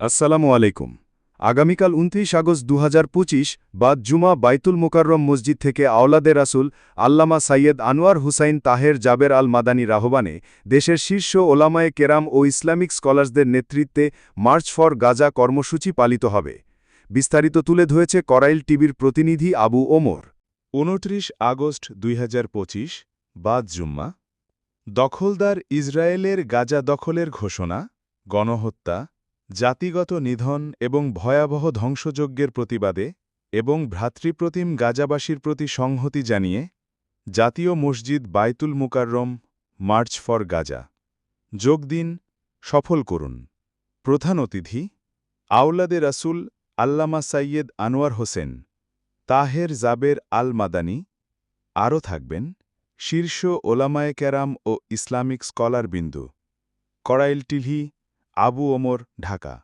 আসসালামু আলাইকুম। আগামীকাল উনত্রিশ আগস্ট দু বাদ জুমা বাইতুল মোকাররম মসজিদ থেকে আওলাদে রাসুল আল্লামা সাইয়েদ আনোয়ার হুসাইন তাহের জাবের আল মাদানী রাহবানে দেশের শীর্ষ ওলামায়ে কেরাম ও ইসলামিক স্কলার্সদের নেতৃত্বে মার্চ ফর গাজা কর্মসূচি পালিত হবে। বিস্তারিত তুলে ধরেছে করাইল টিভির প্রতিনিধি আবু ওমর। উনত্রিশ আগস্ট দুই হাজার পঁচিশ, বাদ জুম্মা। দখলদার ইসরায়েলের গাজা দখলের ঘোষণা, গণহত্যা জাতিগত নিধন এবং ভয়াবহ ধ্বংসযজ্ঞের প্রতিবাদে এবং ভ্রাতৃপ্রতিম গাজাবাসীর প্রতি সংহতি জানিয়ে জাতীয় মসজিদ বাইতুল মুকাররম, মার্চ ফর গাজা। যোগ দিন, সফল করুন। প্রধান অতিথি, আওলাদে রাসুল আল্লামা সাইয়েদ আনোয়ার হোসেন, তাহের জাবের আল মাদানী আরও থাকবেন শীর্ষ ওলামায়ে ক্যারাম ও ইসলামিক স্কলার বিন্দু করাইল টিভি আবু ওমর ঢাকা।